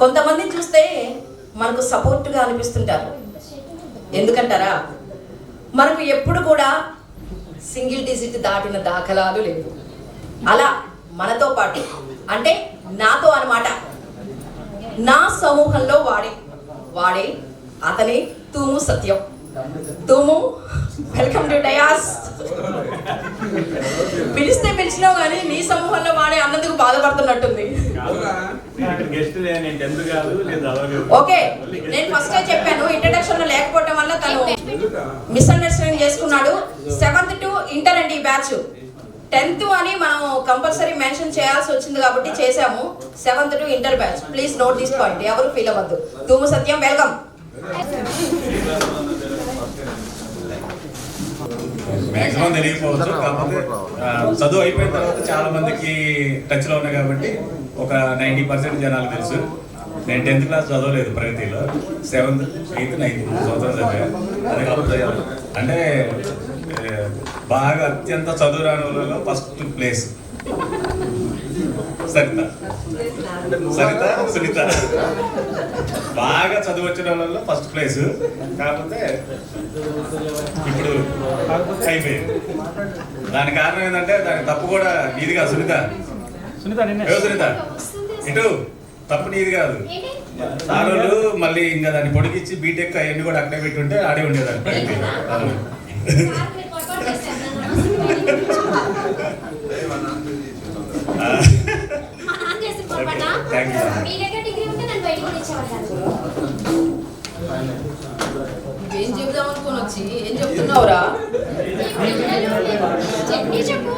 కొంతమంది చూస్తే మనకు సపోర్ట్గా అనిపిస్తుంటారు. ఎందుకంటారా? మనకు ఎప్పుడు కూడా సింగిల్ డిజిట్ దాటిన దాఖలాలు లేవు. అలా మనతో పాటు అంటే నాతో అన్నమాట. నా సమూహంలో వాడే వాడే అతని Thumu Satyam. Thumu welcome to dais పిలిస్తే పిలిచినావు కానీ నీ సమూహంలో వాడే అన్నందుకు బాధపడుతున్నట్టుంది గెస్ట్ నేను టెన్త్ కాదు నేను చదవలేదు ఓకే నేను ఫస్ట్ చెప్పాను ఇంట్రడక్షన్లో లేకపోవడం వల్ల తను మిస్అండర్స్టాండింగ్ చేసుకున్నాడు. సెవెంత్ టు ఇంటర్ అండి ఈ బ్యాచ్ టెన్త్ అని మనం కంపల్సరీ మెన్షన్ చేయాల్సి వచ్చింది కాబట్టి చేశాము. Seventh to inter batch please note this point ఎవరు ఫీల్ అవ్వద్దు. తూము సత్యం వెల్కమ్ తెలియకపోవచ్చు కాకపోతే చదువు అయిపోయిన తర్వాత చాలా మందికి టచ్లో ఉన్నాయి కాబట్టి ఒక నైంటీ పర్సెంట్ జనాలు తెలుసు. నేను టెన్త్ క్లాస్ చదవలేదు ప్రగతిలో. సెవెంత్ ఎయిత్ నైన్త్ మూడు సంవత్సరాలు చదివాను అదే కాకపోతే అంటే బాగా అత్యంత చదువు రాని వాళ్ళలో ఫస్ట్ ప్లేస్. సరిత. సరిత? సునీత? బాగా చదువు వచ్చిన వాళ్ళలో ఫస్ట్ ప్లేస్ కాకపోతే ఇప్పుడు అయిపోయింది. దాని కారణం ఏంటంటే దాని తప్పు కూడా నీది కాదు సునీత సునీత సునీత? ఇటు తప్పు నీది కాదు. సారోళ్ళు మళ్ళీ ఇంకా దాన్ని పొడిగిచ్చి బీటెక్ అవన్నీ కూడా అక్కడే పెట్టుంటే ఆడే ఉండేదాన్ని. ప్రగతి అవును. ఏం చెప్దాం అనుకుని వచ్చి? ఏం చెప్తున్నావురా? చెప్పి.